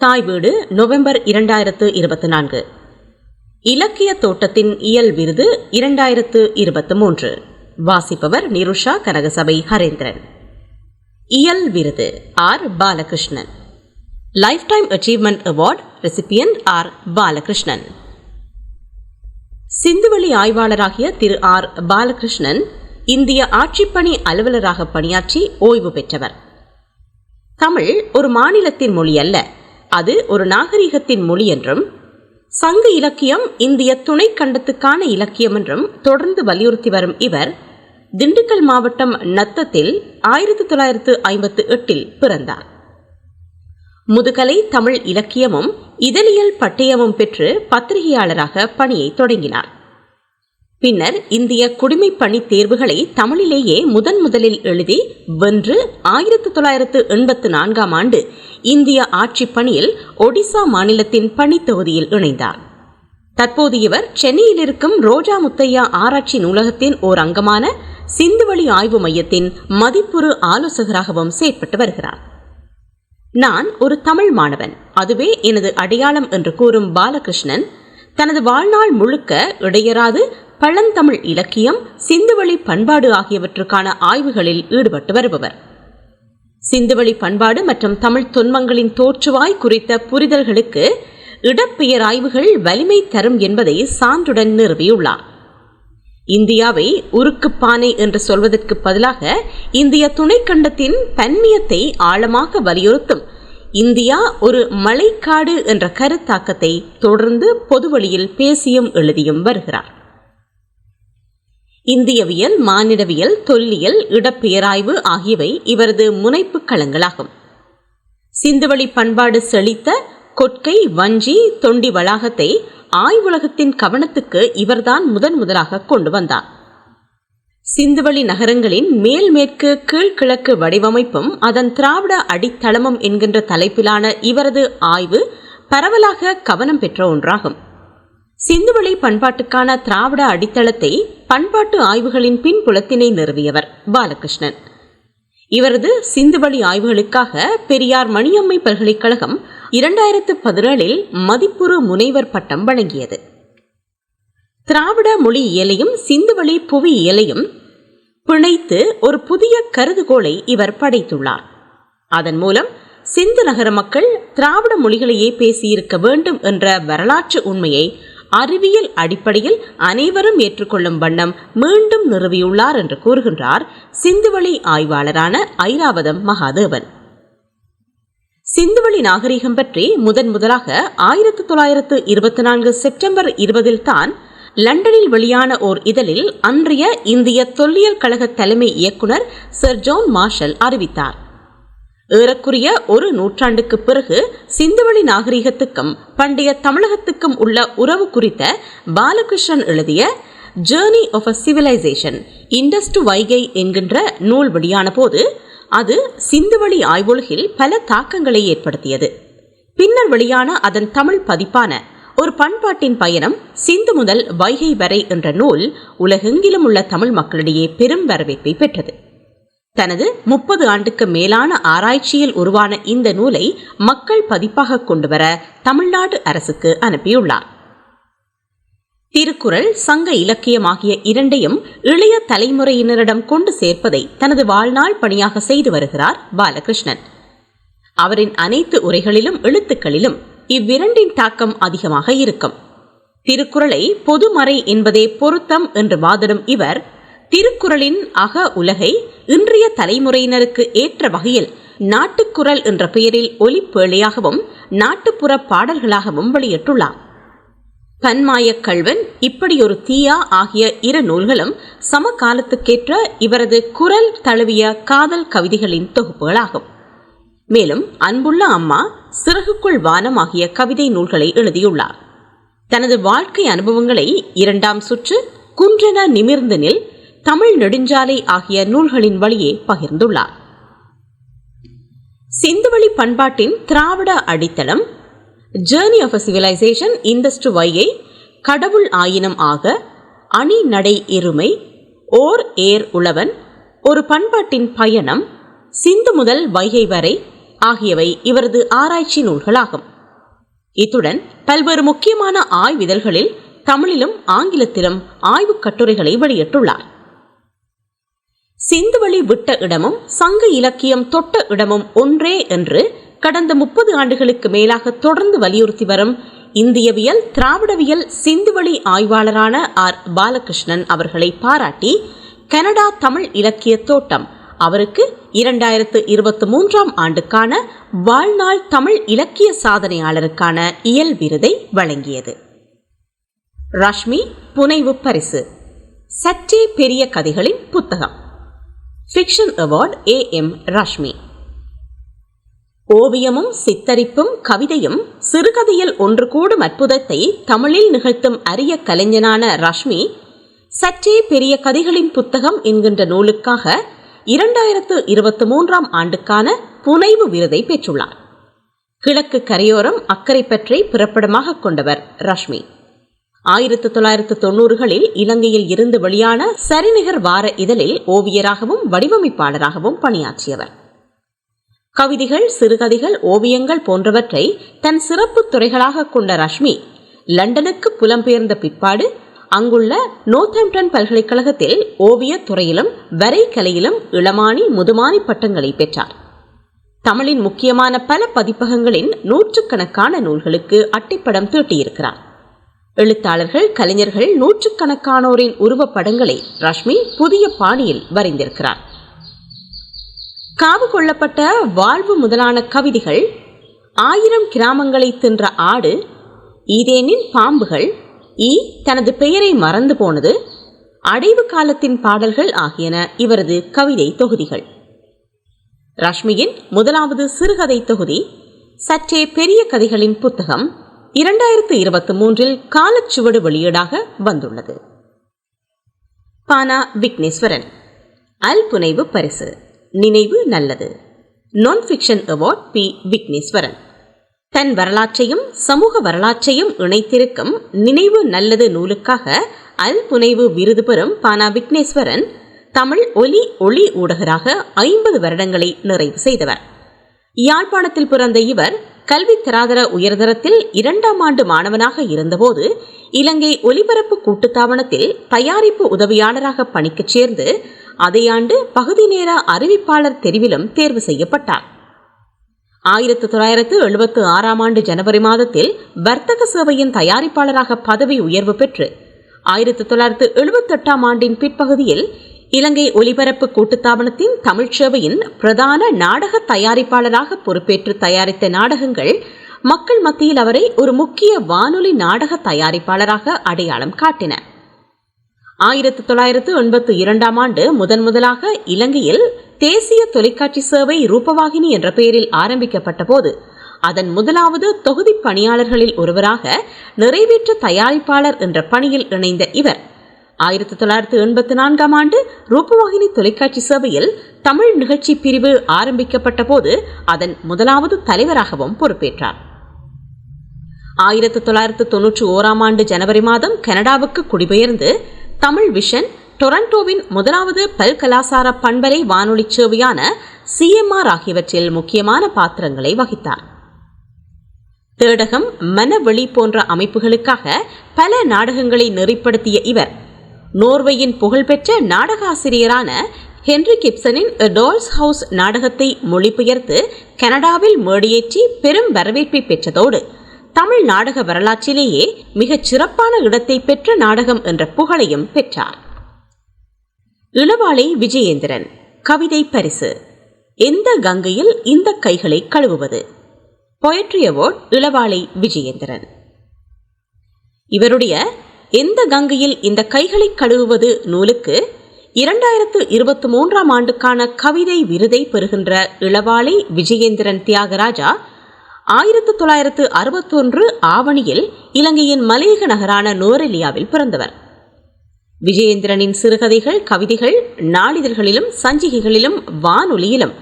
தாய் வீடு நவம்பர் இரண்டாயிரத்து இருபத்தி நான்கு. இலக்கிய தோட்டத்தின் இயல் விருது இரண்டாயிரத்து இருபத்தி மூன்று. வாசிப்பவர் நிருஷா கனகசபை ஹரேந்திரன். இயல் விருது R. Balakrishnan. Life time achievement award recipient R. Balakrishnan. சிந்துவெளி ஆய்வாளராகிய திரு ஆர். பாலகிருஷ்ணன் இந்திய ஆட்சிப்பணி அலுவலராக பணியாற்றி ஓய்வு பெற்றவர். தமிழ் ஒரு மாநிலத்தின் மொழி அல்ல அது ஒரு நாகரிகத்தின் மொழி என்றும் சங்க இலக்கியம் இந்திய துணை கண்டத்துக்கான இலக்கியம் என்றும் தொடர்ந்து வலியுறுத்தி வரும் இவர் திண்டுக்கல் மாவட்டம் நத்தத்தில் ஆயிரத்தி தொள்ளாயிரத்து ஐம்பத்து எட்டில் பிறந்தார். முதுகலை தமிழ் இலக்கியமும் இதழியல் பட்டயமும் பெற்று பத்திரிகையாளராக பணியை தொடங்கினார். பின்னர் இந்திய குடிமை பணி தேர்வுகளை தமிழிலேயே முதன் முதலில் எழுதி வென்று ஆயிரத்தி தொள்ளாயிரத்து எண்பத்து நான்காம் ஆண்டு இந்திய ஆட்சி பணியில் ஒடிசா மாநிலத்தின் பணி தொகுதியில் இணைந்தார். தற்போது இவர் சென்னையில் இருக்கும் ரோஜா முத்தையா ஆராய்ச்சி நூலகத்தின் ஓர் அங்கமான சிந்துவெளி ஆய்வு மையத்தின் மதிப்புறு ஆலோசகராகவும் செயற்பட்டு வருகிறார். நான் ஒரு தமிழ் மாணவன். அதுவே எனது அடையாளம் என்று கூறும் பாலகிருஷ்ணன் தனது வாழ்நாள் முழுக்க இடையராது பழந்தமிழ் இலக்கியம் சிந்துவெளி பண்பாடு ஆகியவற்றுக்கான ஆய்வுகளில் ஈடுபட்டு வருபவர். சிந்துவெளி பண்பாடு மற்றும் தமிழ் தொன்மங்களின் தோற்றுவாய் குறித்த புரிதல்களுக்கு இடப்பெயர் ஆய்வுகள் வலிமை தரும் என்பதை சான்றுடன் நிறுவியுள்ளார். இந்தியாவை உருக்குப்பானை என்று சொல்வதற்கு பதிலாக இந்திய துணைக்கண்டத்தின் பன்மியத்தை ஆழமாக வலியுறுத்தும். இந்தியா ஒரு மலைக்காடு என்ற கருத்தாக்கத்தை தொடர்ந்து பொதுவழியில் பேசியும் எழுதியும் வருகிறார். இந்தியவியல் மானிடவியல் தொல்லியல் இடப்பெயராய்வு ஆகியவை இவரது முனைப்பு களங்களாகும். சிந்துவெளி பண்பாடு செழித்த கொட்கை வஞ்சி தொண்டி வளாகத்தை ஆய்வுலகத்தின் கவனத்துக்கு இவர்தான் முதன் முதலாக கொண்டு வந்தார். சிந்துவெளி நகரங்களின் மேல் மேற்கு கீழ்கிழக்கு வடிவமைப்பும் அதன் திராவிட அடித்தளமும் என்கின்ற தலைப்பிலான இவரது ஆய்வு பரவலாக கவனம் பெற்ற ஒன்றாகும். சிந்துவெளி பண்பாட்டுக்கான திராவிட அடித்தளத்தை பண்பாட்டு ஆய்வுகளின் பின்புலத்தினை நிறுவியவர் பாலகிருஷ்ணன். இவரது சிந்துவெளி ஆய்வுகளுக்காக பெரியார் மணியம்மை பல்கலைக்கழகம் இரண்டாயிரத்து பதினேழில் மதிப்புறு முனைவர் பட்டம் வழங்கியது. திராவிட மொழி இயலையும் சிந்துவெளி புவி இயலையும் பிணைத்து ஒரு புதிய கருதுகோளை இவர் படைத்துள்ளார். அதன் மூலம் சிந்து நகர மக்கள் திராவிட மொழிகளையே பேசியிருக்க வேண்டும் என்ற வரலாற்று உண்மையை அறிவியல் அடிப்படையில் அனைவரும் ஏற்றுக்கொள்ளும் வண்ணம் மீண்டும் நிறுவியுள்ளார் என்று கூறுகின்றார் சிந்துவெளி ஆய்வாளரான ஐராவதம் மகாதேவன். சிந்துவெளி நாகரிகம் பற்றி முதன் முதலாக ஆயிரத்தி தொள்ளாயிரத்து இருபத்தி நான்கு செப்டம்பர் இருபதில் தான் லண்டனில் வெளியான ஓர் இதழில் அன்றைய இந்திய தொல்லியல் கழக தலைமை இயக்குனர் சர் ஜோன் மார்ஷல் அறிவித்தார். ஏறக்குரிய ஒரு நூற்றாண்டுக்கு பிறகு சிந்துவெளி நாகரிகத்துக்கும் பண்டைய தமிழகத்துக்கும் உள்ள உறவு குறித்த பாலகிருஷ்ணன் எழுதிய journey of a civilisation Indus to Vaigai என்கின்ற நூல் வெளியான போது அது சிந்துவெளி ஆய்வுலகில் பல தாக்கங்களை ஏற்படுத்தியது. பின்னர் வெளியான அதன் தமிழ் பதிப்பான ஒரு பண்பாட்டின் பயணம் சிந்து முதல் வைகை வரை என்ற நூல் உலகெங்கிலும் உள்ள தமிழ் மக்களிடையே பெரும் வரவேற்பை பெற்றது. தனது முப்பது ஆண்டுக்கு மேலான ஆராய்ச்சியில் உருவான இந்த நூலை மக்கள் பதிப்பாக கொண்டு வர தமிழ்நாடு அரசுக்கு அனுப்பியுள்ளார். திருக்குறள் சங்க இலக்கியம் ஆகிய இரண்டையும் இளைய தலைமுறையினரிடம் கொண்டு சேர்ப்பதை தனது வாழ்நாள் பணியாக செய்து வருகிறார் பாலகிருஷ்ணன். அவரின் அனைத்து உரைகளிலும் எழுத்துக்களிலும் இவ்விரண்டின் தாக்கம் அதிகமாக இருக்கும். திருக்குறளை பொதுமறை என்பதே பொருத்தம் என்று வாதிடும் இவர் திருக்குறளின் அக உலகை இன்றைய தலைமுறையினருக்கு ஏற்ற வகையில் நாட்டுக்குரல் என்ற பெயரில் ஒலிப்பேழையாகவும் நாட்டுப்புற பாடல்களாகவும் வெளியிட்டுள்ளார். பன்மாயக் கல்வன் இப்படி ஒரு தீயா ஆகிய இரு நூல்களும் சமகாலத்துக்கேற்ற இவரது குரல் தழுவிய காதல் கவிதைகளின் தொகுப்புகளாகும். மேலும் அன்புள்ள அம்மா சிறகுக்குள் வானம் ஆகிய கவிதை நூல்களை எழுதியுள்ளார். தனது வாழ்க்கை அனுபவங்களை இரண்டாம் சுற்று குன்றென நிமிர்ந்து நில் தமிழ் நெடுஞ்சாலை ஆகிய நூல்களின் வழியே பகிர்ந்துள்ளார். சிந்துவெளி பண்பாட்டின் திராவிட அடித்தளம் journey of a civilisation Indus to Vaiyai கடவுள் ஆயினம் ஆக அணி நடை எருமை ஓர் ஏர் உழவன் ஒரு பண்பாட்டின் பயணம் சிந்து முதல் வைகை வரை ஆகியவை இவரது ஆராய்ச்சி நூல்களாகும். இத்துடன் பல்வேறு முக்கியமான ஆய்விதழ்களில் தமிழிலும் ஆங்கிலத்திலும் ஆய்வுக் கட்டுரைகளை வெளியிட்டுள்ளார். சிந்துவெளி விட்ட இடமும் சங்க இலக்கியம் தொட்ட இடமும் ஒன்றே என்று கடந்த முப்பது ஆண்டுகளுக்கு மேலாக தொடர்ந்து வலியுறுத்தி வரும் இந்தியவியல் திராவிடவியல் சிந்துவெளி ஆய்வாளரான ஆர். பாலகிருஷ்ணன் அவர்களை பாராட்டி கனடா தமிழ் இலக்கிய தோட்டம் அவருக்கு இரண்டாயிரத்து இருபத்தி மூன்றாம் ஆண்டுக்கான வாழ்நாள் தமிழ் இலக்கிய சாதனையாளருக்கான இயல் விருதை வழங்கியது. ரஷ்மி புனைவு பரிசு. சற்றே பெரிய கதைகளின் புத்தகம். Fiction award A M Rashmi ஓவியமும் சித்தரிப்பும் கவிதையும் சிறுகதையில் ஒன்று கூடும் அற்புதத்தை தமிழில் நிகழ்த்தும் அரிய கலைஞனான ரஷ்மி சற்றே பெரிய கதைகளின் புத்தகம் என்கின்ற நூலுக்காக இரண்டாயிரத்து இருபத்தி மூன்றாம் ஆண்டுக்கான புனைவு விருதை பெற்றுள்ளார். கிழக்கு கரையோரம் அக்கறை பற்றி பிறப்பிடமாக கொண்டவர் ரஷ்மி. ஆயிரத்து தொள்ளாயிரத்து தொன்னூறுகளில் இலங்கையில் இருந்து வெளியான சரிநிகர் வார இதழில் ஓவியராகவும் வடிவமைப்பாளராகவும் பணியாற்றியவர். கவிதைகள் சிறுகதைகள் ஓவியங்கள் போன்றவற்றை தன் சிறப்பு துறைகளாக கொண்ட ரஷ்மி லண்டனுக்கு புலம்பெயர்ந்த பிற்பாடு அங்குள்ள நோர்த்தாம்டன் பல்கலைக்கழகத்தில் ஓவியத் துறையிலும் வரை கலையிலும் இளமானி முதுமானி பட்டங்களை பெற்றார். தமிழின் முக்கியமான பல பதிப்பகங்களின் நூற்றுக்கணக்கான நூல்களுக்கு அட்டைப்படம் தீட்டியிருக்கிறார். எழுத்தாளர்கள் கலைஞர்கள் நூற்றுக்கணக்கானோரின் உருவப்படங்களை ரஷ்மி புதிய பாணியில் வரைந்திருக்கிறார். காவு கொள்ளப்பட்ட வாழ்வு முதலான கவிதைகள் ஆயிரம் கிராமங்களை தின்ற ஆடு ஈதேனின் பாம்புகள் ஈ தனது பெயரை மறந்து போனது அடைவு காலத்தின் பாடல்கள் ஆகியன இவரது கவிதை தொகுதிகள். ரஷ்மியின் முதலாவது சிறுகதை தொகுதி சற்றே பெரிய கதைகளின் புத்தகம் இரண்டாயிரத்து இருபத்தி மூன்றில் காலச்சுவடு வெளியீடாக வந்துள்ளது. பானா விக்னேஸ்வரன் அல் புனைவு பரிசு நினைவு நல்லது. நான் ஃபிக்ஷன் அவார்ட் பி விக்னேஸ்வரன். தன் வரலாற்றையும் சமூக வரலாற்றையும் இணைத்திருக்கும் நினைவு நல்லது நூலுக்காக அல் புனைவு விருது பெறும் பானா விக்னேஸ்வரன் தமிழ் ஒலி ஒளி ஊடகராக ஐம்பது வருடங்களை நிறைவு செய்தவர். யாழ்ப்பாணத்தில் பிறந்த இவர் கல்வி தராதர உயர்தரத்தில் இரண்டாம் ஆண்டு மாணவனாக இருந்தபோது இலங்கை ஒலிபரப்பு கூட்டுத்தாபனத்தில் தயாரிப்பு உதவியாளராக பணிக்குச் சேர்ந்து அதே ஆண்டு பகுதி நேர அறிவிப்பாளர் தெரிவிலும் தேர்வு செய்யப்பட்டார். ஆயிரத்து தொள்ளாயிரத்து எழுபத்து ஆறாம் ஆண்டு ஜனவரி மாதத்தில் வர்த்தக சேவையின் தயாரிப்பாளராக பதவி உயர்வு பெற்று ஆயிரத்து தொள்ளாயிரத்து எழுபத்தெட்டாம் ஆண்டின் பிற்பகுதியில் இலங்கை ஒலிபரப்பு கூட்டுத்தாபனத்தின் தமிழ்ச் சேவையின் பிரதான நாடக தயாரிப்பாளராக பொறுப்பேற்று தயாரித்த நாடகங்கள் மக்கள் மத்தியில் அவரை ஒரு முக்கிய வானொலி நாடக தயாரிப்பாளராக அடையாளம் காட்டின. ஆயிரத்து தொள்ளாயிரத்து எண்பத்து இரண்டாம் ஆண்டு முதன் முதலாக இலங்கையில் தேசிய தொலைக்காட்சி சேவை ரூபவாகினி என்ற பெயரில் ஆரம்பிக்கப்பட்ட போது அதன் முதலாவது தொகுதி பணியாளர்களில் ஒருவராக நிறைவேற்ற தயாரிப்பாளர் என்ற பணியில் இணைந்த இவர். ஆயிரத்தி தொள்ளாயிரத்தி எண்பத்தி நான்காம் ஆண்டு ரூபவாகினி தொலைக்காட்சி சேவையில் தமிழ் நிகழ்ச்சி பிரிவு ஆரம்பிக்கப்பட்ட போது அதன் முதலாவது தலைவராகவும் பொறுப்பேற்றார். ஆயிரத்தி தொள்ளாயிரத்து தொன்னூற்றி ஓராம் ஆண்டு ஜனவரி மாதம் கனடாவுக்கு குடிபெயர்ந்து தமிழ் விஷன் டொரண்டோவின் முதலாவது பல்கலாசார பண்பலை வானொலி சேவையான சிஎம்ஆர் ஆகியவற்றில் முக்கியமான பாத்திரங்களை வகித்தார். தேடகம் மனவெளி போன்ற அமைப்புகளுக்காக பல நாடகங்களை நெறிப்படுத்திய இவர் நோர்வேயின் புகழ்பெற்ற நாடகாசிரியரான ஹென்ரி கிப்சனின் டால்ஸ் ஹவுஸ் நாடகத்தை மொழிபெயர்த்து கனடாவில் மேடியேற்றி பெரும் வரவேற்பை பெற்றதோடு தமிழ் நாடக வரலாற்றிலேயே மிகச் சிறப்பான இடத்தை பெற்ற நாடகம் என்ற புகழையும் பெற்றார். இளவாளை விஜயேந்திரன் கவிதை பரிசு. எந்த கங்கையில் இந்த கைகளை கழுவுவது? Poetry award Ilavalai Vijayendran. இவருடைய எந்த கங்கையில் இந்த கைகளை கழுவுவது நூலுக்கு? இரண்டாயிரத்து இருபத்தி மூன்றாம் ஆண்டுக்கான கவிதை விருதை பெறுகின்ற இளவாளை விஜயேந்திரன் தியாகராஜா ஆயிரத்து தொள்ளாயிரத்து அறுபத்தொன்று ஆவணியில் இலங்கையின் மலையக நகரான நோரெலியாவில் பிறந்தவர். விஜயேந்திரனின் சிறுகதைகள் கவிதைகள் நாளிதழ்களிலும் சஞ்சிகைகளிலும் வானொலியிலும்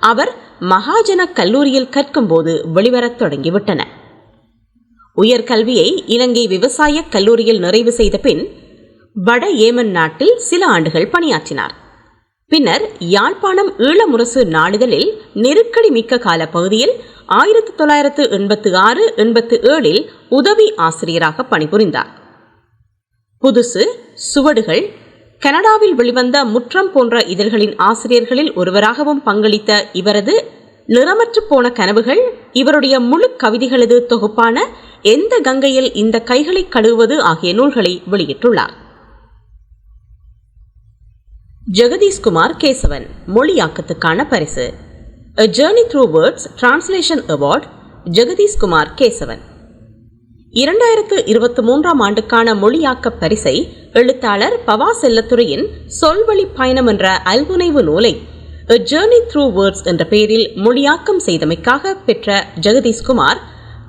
அவர் மகாஜன கல்லூரியில் கற்கும்போது வெளிவரத் தொடங்கிவிட்டன. உயர்கல்வியை இலங்கை விவசாய கல்லூரியில் நிறைவு செய்த பின் வட ஏமன் நாட்டில் சில ஆண்டுகள் பணியாற்றினார். பின்னர் யாழ்ப்பாணம் ஈழமுரசு நாளிதழில் நெருக்கடி மிக்க கால பகுதியில் ஆயிரத்தி தொள்ளாயிரத்து எண்பத்து ஆறு எண்பத்து ஏழில் உதவி ஆசிரியராக பணிபுரிந்தார். புதுசு சுவடுகள் கனடாவில் வெளிவந்த முற்றம் போன்ற இதழ்களின் ஆசிரியர்களில் ஒருவராகவும் பங்களித்த இவரது நிறமற்று போன கனவுகள் இவருடைய முழு கவிதைகளது தொகுப்பான எந்த கங்கையில் இந்த கைகளை கழுவுவது ஆகிய நூல்களை வெளியிட்டுள்ளார். ஜெகதீஷ்குமார் கேசவன் மொழியாக்கத்துக்கான பரிசு. A journey through words translation award Jagadeeshkumar Kesavan. இரண்டாயிரத்து இருபத்தி மூன்றாம் ஆண்டுக்கான மொழியாக்க பரிசை எழுத்தாளர் பவா செல்லத்துறையின் சொல்வழி பயணம் என்ற அல்புனைவு நூலை A த்ரூ Through என்ற பெயரில் மொழியாக்கம் செய்தமைக்காக பெற்ற ஜெகதீஷ்குமார்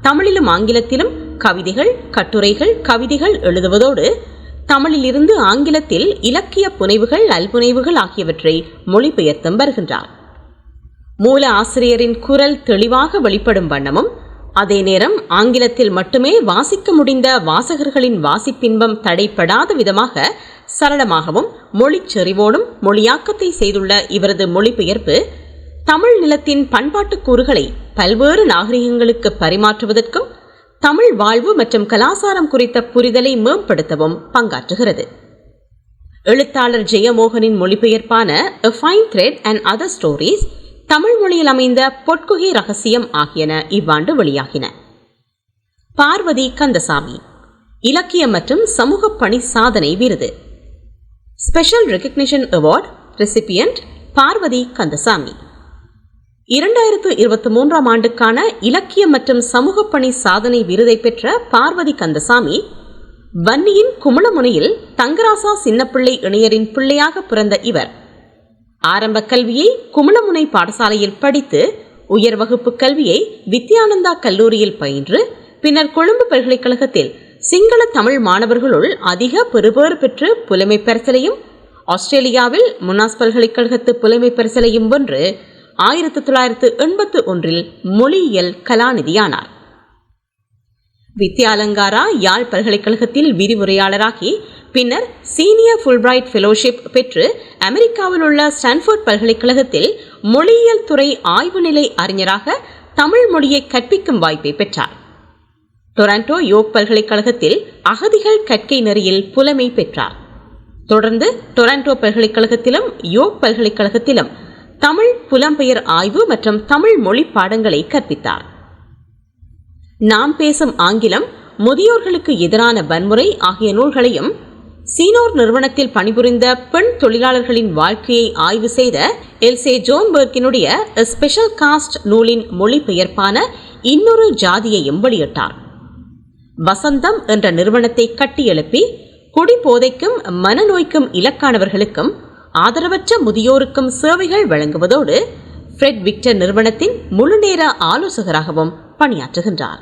தமிழிலும் ஆங்கிலத்திலும் கவிதைகள் கட்டுரைகள் கவிதைகள் எழுதுவதோடு தமிழிலிருந்து ஆங்கிலத்தில் இலக்கிய புனைவுகள் அல்புனைவுகள் ஆகியவற்றை மொழிபெயர்த்தும் வருகின்றார். மூல ஆசிரியரின் குரல் தெளிவாக வெளிப்படும் வண்ணமும் அதே நேரம் ஆங்கிலத்தில் மட்டுமே வாசிக்க முடிந்த வாசகர்களின் வாசிப்பின்பம் தடைப்படாத விதமாக சரளமாகவும் மொழிச் செறிவோடும் மொழியாக்கத்தை செய்துள்ள இவரது மொழிபெயர்ப்பு தமிழ் நிலத்தின் பண்பாட்டு கூறுகளை பல்வேறு நாகரிகங்களுக்கு பரிமாற்றுவதற்கும் தமிழ் வாழ்வு மற்றும் கலாசாரம் குறித்த புரிதலை மேம்படுத்தவும் பங்காற்றுகிறது. எழுத்தாளர் ஜெயமோகனின் மொழிபெயர்ப்பான A Fine Thread and Other Tamil மொழியில் அமைந்த பொற்குகை ரகசியம் ஆகியன இவ்வாண்டு வெளியாகின. பார்வதி கந்தசாமி இலக்கியம் மற்றும் சமூக பணி சாதனை விருது. Special recognition award recipient Parvathi Kandasamy இரண்டாயிரத்து இருபத்தி மூன்றாம் ஆண்டுக்கான இலக்கிய மற்றும் சமூக பணி சாதனை விருதை பெற்ற பார்வதி கந்தசாமி வன்னியின் குமுளமுனையில் தங்கராசா சின்னப்பிள்ளை இணையரின் பிள்ளையாக பிறந்த இவர். ஆரம்ப கல்வியை குமுளமுனை பாடசாலையில் படித்து உயர் வகுப்பு கல்வியை வித்யானந்தா கல்லூரியில் பயின்று பின்னர் கொழும்பு பல்கலைக்கழகத்தில் சிங்கள தமிழ் மாணவர்களுள் அதிக பெறுபேறு பெற்று புலமை பரிசலையும் ஆஸ்திரேலியாவில் முன்னாஸ் பல்கலைக்கழகத்து புலமை பரிசலையும் வென்று ஆயிரத்தி தொள்ளாயிரத்து எண்பத்து ஒன்றில் மொழியியல் கலாநிதியானார். வித்யாலங்காரா யாழ் பல்கலைக்கழகத்தில் விரிவுரையாளராகி பின்னர் சீனியர் ஃபுல்பிரைட் ஃபெலோஷிப் பெற்று அமெரிக்காவில் உள்ள ஸ்டான்ஃபோர்ட் பல்கலைக்கழகத்தில் மொழியியல் துறை ஆய்வு நிலை அறிஞராக தமிழ் மொழியை கற்பிக்கும் வாய்ப்பை பெற்றார். டொராண்டோ யோக் பல்கலைக்கழகத்தில் அகதிகள் கற்கை நெறியில் புலமை பெற்றார். தொடர்ந்து டொராண்டோ பல்கலைக்கழகத்திலும் யோக் பல்கலைக்கழகத்திலும் தமிழ் புலம்பெயர் ஆய்வு மற்றும் தமிழ் மொழி பாடங்களை கற்பித்தார். நாம் பேசும் ஆங்கிலம் முதியோர்களுக்கு எதிரான வன்முறை ஆகிய நூல்களையும் சீனோர் நிறுவனத்தில் பணிபுரிந்த பெண் தொழிலாளர்களின் வாழ்க்கையை ஆய்வு செய்த எல்சே ஜோன்பர்க்கினுடைய ஸ்பெஷல் காஸ்ட் நூலின் மொழிபெயர்ப்பான இன்னொரு ஜாதியையும் வெளியிட்டார். வசந்தம் என்ற நிறுவனத்தை கட்டியெழுப்பி குடிபோதைக்கும் மனநோய்க்கும் இலக்கானவர்களுக்கும் ஆதரவற்ற முதியோருக்கும் சேவைகள் வழங்குவதோடு ஃப்ரெட் விக்டர் நிறுவனத்தின் முழுநேர ஆலோசகராகவும் பணியாற்றுகின்றார்.